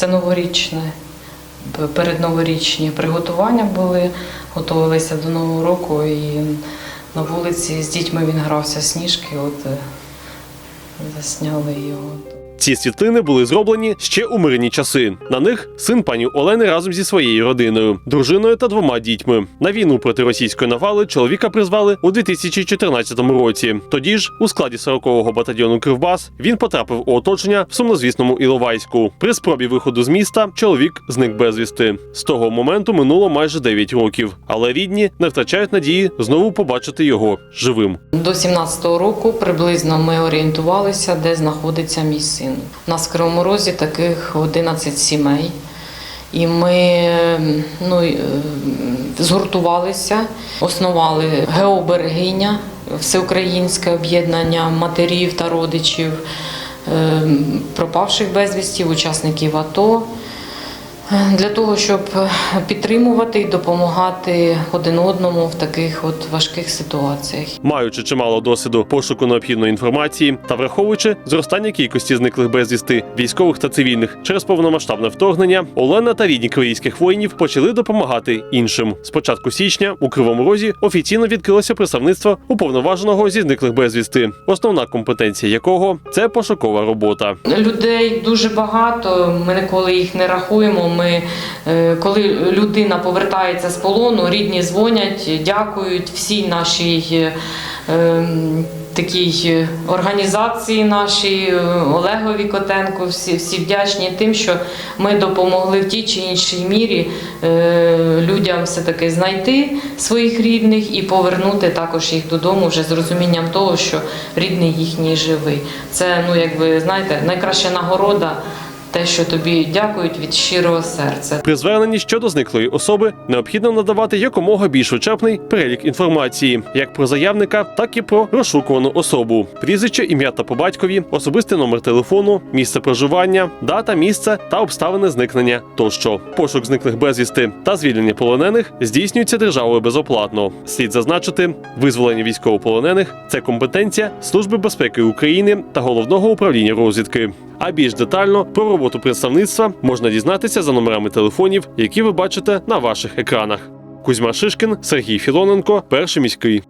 Це новорічне, передноворічні приготування були, готувалися до Нового року і на вулиці з дітьми він грався сніжки, от е, засняли його. Ці світлини були зроблені ще у мирні часи. На них син пані Олени разом зі своєю родиною, дружиною та двома дітьми. На війну проти російської навали чоловіка призвали у 2014 році. Тоді ж, у складі 40-го батальйону Кривбас, він потрапив у оточення в сумнозвісному Іловайську. При спробі виходу з міста чоловік зник безвісти. З того моменту минуло майже 9 років. Але рідні не втрачають надії знову побачити його живим. До 17-го року приблизно ми орієнтувалися, де знаходиться мій син. У нас в Кривому Розі таких 11 сімей. І ми ну, е, згуртувалися, основали Геоберегиня, всеукраїнське об'єднання матерів та родичів ем, пропавших безвісті, учасників АТО. Для того, щоб підтримувати і допомагати один одному в таких от важких ситуаціях. Маючи чимало досвіду пошуку необхідної інформації та враховуючи зростання кількості зниклих безвісти військових та цивільних через повномасштабне вторгнення, Олена та рідні криївських воїнів почали допомагати іншим. З початку січня у Кривому Розі офіційно відкрилося представництво уповноваженого зі зниклих безвісти, основна компетенція якого це пошукова робота. Людей дуже багато. Ми ніколи їх не рахуємо. Ми е, коли людина повертається з полону, рідні дзвонять, дякують всій нашій. е, ем, Такій е, організації нашій е, Олегові Котенку, всі, всі вдячні тим, що ми допомогли в тій чи іншій мірі е, людям все таки знайти своїх рідних і повернути також їх додому вже з розумінням того, що рідний їхній живий. Це, ну якби знаєте, найкраща нагорода. Те, що тобі дякують від щирого серця. При зверненні щодо зниклої особи необхідно надавати якомога більш вичерпний перелік інформації, як про заявника, так і про розшукувану особу, прізвище, ім'я та по батькові, особистий номер телефону, місце проживання, дата, місце та обставини зникнення тощо. Пошук зниклих безвісти та звільнення полонених здійснюється державою безоплатно. Слід зазначити, визволення військовополонених це компетенція Служби безпеки України та головного управління розвідки. А більш детально про роботу представництва можна дізнатися за номерами телефонів, які ви бачите на ваших екранах. Кузьма Шишкін, Сергій Філоненко, перший міський.